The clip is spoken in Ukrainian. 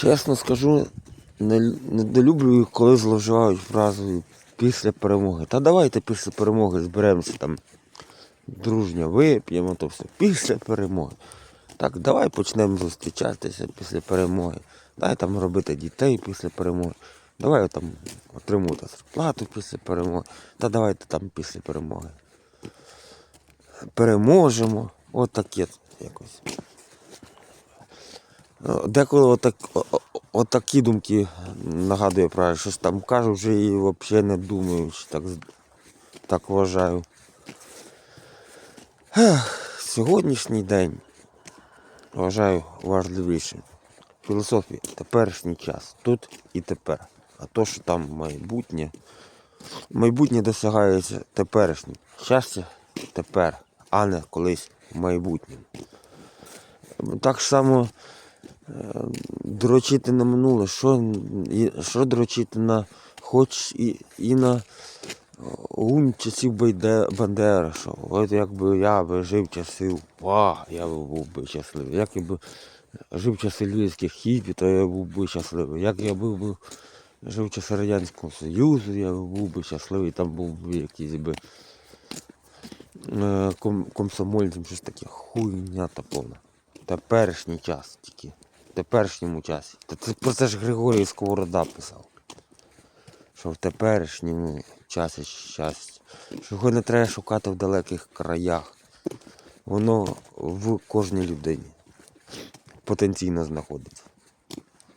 Чесно скажу, не, недолюблюю, коли зловживають фразою після перемоги. Та давайте після перемоги зберемося там дружньо вип'ємо, то все. Після перемоги. Так, давай почнемо зустрічатися після перемоги. Дай там робити дітей після перемоги. Давай там отримувати зарплату після перемоги. Та давайте там після перемоги. Переможемо. От таке якось. Деколи отак, отакі думки нагадує про щось там кажу вже і взагалі не думаю, чи так, так вважаю. Ех, сьогоднішній день вважаю важливішим. Філософія теперішній час, тут і тепер. А то, що там майбутнє, майбутнє досягається теперішнім. Щастя тепер, а не колись в майбутньому. Так само дрочити на минуле, що, що дрочити на хоч і, і на ум часів Байде, Бандери, що от якби я би жив часів, па, я би був би щасливий. Як я би жив часи львівських хіпі, то я був би щасливий. Як я був би жив часи Радянського Союзу, я був би щасливий, там був би якийсь би е, ком, комсомольцем, щось таке хуйня та повна. Теперішній час тільки. Теперішньому часі. Та це про це ж Григорій Сковорода писав. Що в теперішньому часі щастя. Що його не треба шукати в далеких краях. Воно в кожній людині потенційно знаходиться.